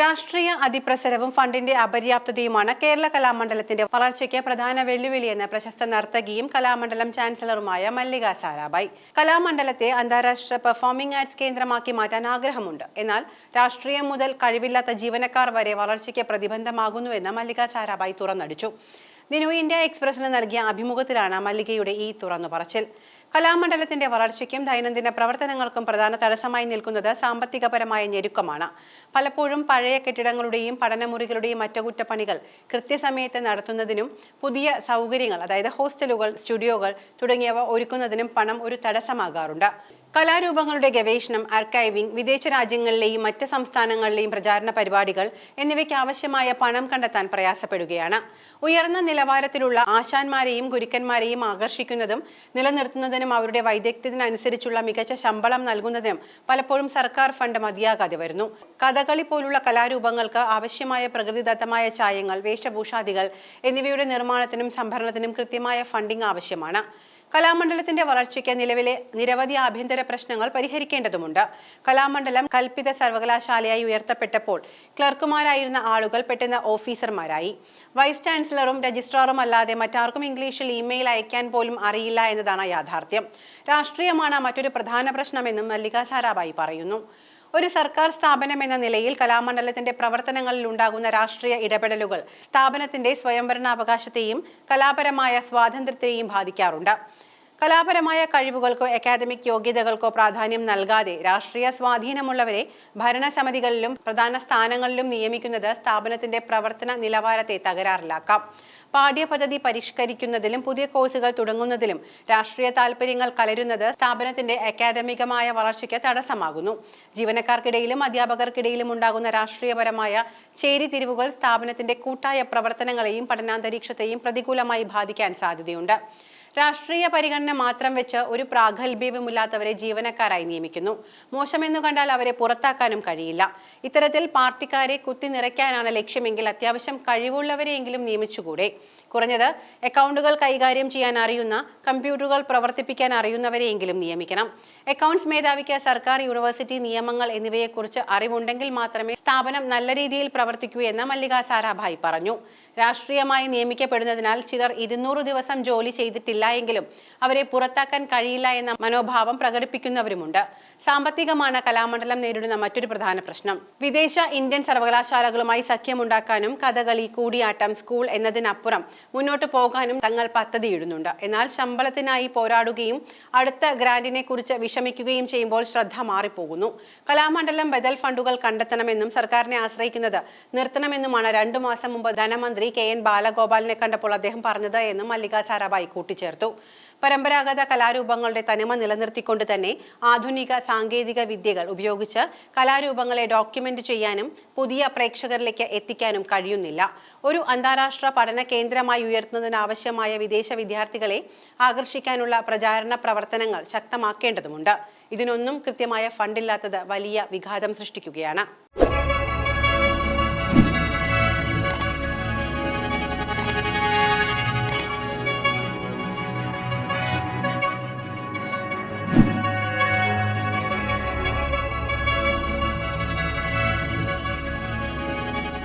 രാഷ്ട്രീയ അതിപ്രസരവും ഫണ്ടിന്റെ അപര്യാപ്തതയുമാണ് കേരള കലാമണ്ഡലത്തിന്റെ വളർച്ചയ്ക്ക് പ്രധാന വെല്ലുവിളിയെന്ന് പ്രശസ്ത നർത്തകിയും കലാമണ്ഡലം ചാൻസലറുമായ മല്ലിക സാരാഭായ്. കലാമണ്ഡലത്തെ അന്താരാഷ്ട്ര പെർഫോമിംഗ് ആർട്സ് കേന്ദ്രമാക്കി മാറ്റാൻ ആഗ്രഹമുണ്ട്. എന്നാൽ രാഷ്ട്രീയം മുതൽ കഴിവില്ലാത്ത ജീവനക്കാർ വരെ വളർച്ചയ്ക്ക് പ്രതിബന്ധമാകുന്നുവെന്ന് മല്ലിക സാരാഭായ് തുറന്നടിച്ചു. ദി ഇന്ത്യ എക്സ്പ്രസിന് നൽകിയ അഭിമുഖത്തിലാണ് മല്ലികയുടെ ഈ തുറന്നു പറച്ചിൽ. കലാമണ്ഡലത്തിന്റെ വളർച്ചയ്ക്കും ദൈനംദിന പ്രവർത്തനങ്ങൾക്കും പ്രധാന തടസ്സമായി നിൽക്കുന്നത് സാമ്പത്തികപരമായ ഞെരുക്കമാണ്. പലപ്പോഴും പഴയ കെട്ടിടങ്ങളുടെയും പഠനമുറികളുടെയും അറ്റകുറ്റപ്പണികൾ കൃത്യസമയത്ത് നടത്തുന്നതിനും പുതിയ സൗകര്യങ്ങൾ അതായത് ഹോസ്റ്റലുകൾ സ്റ്റുഡിയോകൾ തുടങ്ങിയവ ഒരുക്കുന്നതിനും പണം ഒരു തടസ്സമാകാറുണ്ട്. കലാരൂപങ്ങളുടെ ഗവേഷണം ആർക്കൈവിംഗ് വിദേശ രാജ്യങ്ങളിലെയും മറ്റ് സംസ്ഥാനങ്ങളിലെയും പ്രചാരണ പരിപാടികൾ എന്നിവയ്ക്ക് ആവശ്യമായ പണം കണ്ടെത്താൻ പ്രയാസപ്പെടുകയാണ്. ഉയർന്ന നിലവാരത്തിലുള്ള ആശാന്മാരെയും ഗുരുക്കന്മാരെയും ആകർഷിക്കുന്നതും നിലനിർത്തുന്നതിനും അവരുടെ വൈദഗ്ധ്യത്തിനനുസരിച്ചുള്ള മികച്ച ശമ്പളം നൽകുന്നതിനും പലപ്പോഴും സർക്കാർ ഫണ്ട് മതിയാകാതെ വരുന്നു. കഥകളി പോലുള്ള കലാരൂപങ്ങൾക്ക് ആവശ്യമായ പ്രകൃതിദത്തമായ ചായങ്ങൾ വേഷഭൂഷാദികൾ എന്നിവയുടെ നിർമ്മാണത്തിനും സംഭരണത്തിനും കൃത്യമായ ഫണ്ടിംഗ് ആവശ്യമാണ്. കലാമണ്ഡലത്തിന്റെ വളർച്ചയ്ക്ക് നിലവിലെ നിരവധി ആഭ്യന്തര പ്രശ്നങ്ങൾ പരിഹരിക്കേണ്ടതുണ്ട് കലാമണ്ഡലം കൽപ്പിത സർവകലാശാലയായി ഉയർത്തപ്പെട്ടപ്പോൾ ക്ലർക്കുമാരായിരുന്ന ആളുകൾ പെട്ടെന്ന് ഓഫീസർമാരായി. വൈസ് ചാൻസലറും രജിസ്ട്രാറും അല്ലാതെ മറ്റാർക്കും ഇംഗ്ലീഷിൽ ഇമെയിൽ അയക്കാൻ പോലും അറിയില്ല എന്നതാണ് യാഥാർത്ഥ്യം. രാഷ്ട്രീയമാണ് മറ്റൊരു പ്രധാന പ്രശ്നമെന്നും മല്ലിക സാരാഭായി പറയുന്നു. ഒരു സർക്കാർ സ്ഥാപനം എന്ന നിലയിൽ കലാമണ്ഡലത്തിന്റെ പ്രവർത്തനങ്ങളിൽ ഉണ്ടാകുന്ന രാഷ്ട്രീയ ഇടപെടലുകൾ സ്ഥാപനത്തിന്റെ സ്വയംഭരണാവകാശത്തെയും കലാപരമായ സ്വാതന്ത്ര്യത്തെയും ബാധിക്കാറുണ്ട്. കലാപരമായ കഴിവുകൾക്കോ അക്കാദമിക് യോഗ്യതകൾക്കോ പ്രാധാന്യം നൽകാതെ രാഷ്ട്രീയ സ്വാധീനമുള്ളവരെ ഭരണസമിതികളിലും പ്രധാന സ്ഥാനങ്ങളിലും നിയമിക്കുന്നത് സ്ഥാപനത്തിന്റെ പ്രവർത്തന നിലവാരത്തെ തകരാറിലാക്കാം. പാഠ്യപദ്ധതി പരിഷ്കരിക്കുന്നതിലും പുതിയ കോഴ്സുകൾ തുടങ്ങുന്നതിലും രാഷ്ട്രീയ താൽപര്യങ്ങൾ കലരുന്നത് സ്ഥാപനത്തിന്റെ അക്കാദമികമായ വളർച്ചയ്ക്ക് തടസ്സമാകുന്നു. ജീവനക്കാർക്കിടയിലും അധ്യാപകർക്കിടയിലും ഉണ്ടാകുന്ന രാഷ്ട്രീയപരമായ ചേരിതിരിവുകൾ സ്ഥാപനത്തിന്റെ കൂട്ടായ പ്രവർത്തനങ്ങളെയും പഠനാന്തരീക്ഷത്തെയും പ്രതികൂലമായി ബാധിക്കാൻ സാധ്യതയുണ്ട്. രാഷ്ട്രീയ പരിഗണന മാത്രം വെച്ച് ഒരു പ്രാഗൽഭ്യവുമില്ലാത്തവരെ ജീവനക്കാരായി നിയമിക്കുന്നു. മോശമെന്നു കണ്ടാൽ അവരെ പുറത്താക്കാനും കഴിയില്ല. ഇത്തരത്തിൽ പാർട്ടിക്കാരെ കുത്തി നിറയ്ക്കാനാണ് ലക്ഷ്യമെങ്കിൽ അത്യാവശ്യം കഴിവുള്ളവരെയെങ്കിലും നിയമിച്ചുകൂടെ. കുറഞ്ഞത് അക്കൗണ്ടുകൾ കൈകാര്യം ചെയ്യാൻ അറിയുന്ന കമ്പ്യൂട്ടറുകൾ പ്രവർത്തിപ്പിക്കാൻ അറിയുന്നവരെയെങ്കിലും നിയമിക്കണം. അക്കൗണ്ട്സ് മേധാവിക്ക് സർക്കാർ യൂണിവേഴ്സിറ്റി നിയമങ്ങൾ എന്നിവയെക്കുറിച്ച് അറിവുണ്ടെങ്കിൽ മാത്രമേ സ്ഥാപനം നല്ല രീതിയിൽ പ്രവർത്തിക്കൂ എന്ന് മല്ലിക സാരാഭായ് പറഞ്ഞു. രാഷ്ട്രീയമായി നിയമിക്കപ്പെടുന്നതിനാൽ ചിലർ ഇരുന്നൂറ് ദിവസം ജോലി ചെയ്തിട്ടില്ല എങ്കിലും അവരെ പുറത്താക്കാൻ കഴിയില്ല എന്ന മനോഭാവം പ്രകടിപ്പിക്കുന്നവരുമുണ്ട്. സാമ്പത്തികമാണ് കലാമണ്ഡലം നേരിടുന്ന മറ്റൊരു പ്രധാന പ്രശ്നം. വിദേശ ഇന്ത്യൻ സർവകലാശാലകളുമായി സഖ്യമുണ്ടാക്കാനും കഥകളി കൂടിയാട്ടം സ്കൂൾ എന്നതിനപ്പുറം മുന്നോട്ട് പോകാനും തങ്ങൾ പദ്ധതിയിടുന്നുണ്ട്. എന്നാൽ ശമ്പളത്തിനായി പോരാടുകയും അടുത്ത ഗ്രാന്റിനെ കുറിച്ച് വിഷമിക്കുകയും ചെയ്യുമ്പോൾ ശ്രദ്ധ മാറിപ്പോകുന്നു. കലാമണ്ഡലം ബദൽ ഫണ്ടുകൾ കണ്ടെത്തണമെന്നും സർക്കാരിനെ ആശ്രയിക്കുന്നത് നിർത്തണമെന്നുമാണ് രണ്ടു മാസം മുമ്പ് ധനമന്ത്രി കെ എൻ ബാലഗോപാലിനെ കണ്ടപ്പോൾ അദ്ദേഹം പറഞ്ഞത് എന്നും മല്ലിക സാരാഭായി കൂട്ടിച്ചേർത്തു. പരമ്പരാഗത കലാരൂപങ്ങളുടെ തനിമ നിലനിർത്തിക്കൊണ്ട് തന്നെ ആധുനിക സാങ്കേതിക വിദ്യകൾ ഉപയോഗിച്ച് കലാരൂപങ്ങളെ ഡോക്യുമെന്റ് ചെയ്യാനും പുതിയ പ്രേക്ഷകരിലേക്ക് എത്തിക്കാനും കഴിയുന്നില്ല. ഒരു അന്താരാഷ്ട്ര പഠന കേന്ദ്രമായി ഉയർത്തുന്നതിനാവശ്യമായ വിദേശ വിദ്യാർത്ഥികളെ ആകർഷിക്കാനുള്ള പ്രചാരണ പ്രവർത്തനങ്ങൾ ശക്തമാക്കേണ്ടതുണ്ട് ഇതിനൊന്നും കൃത്യമായ ഫണ്ടില്ലാത്തത് വലിയ വിഘാതം സൃഷ്ടിക്കുകയാണ്.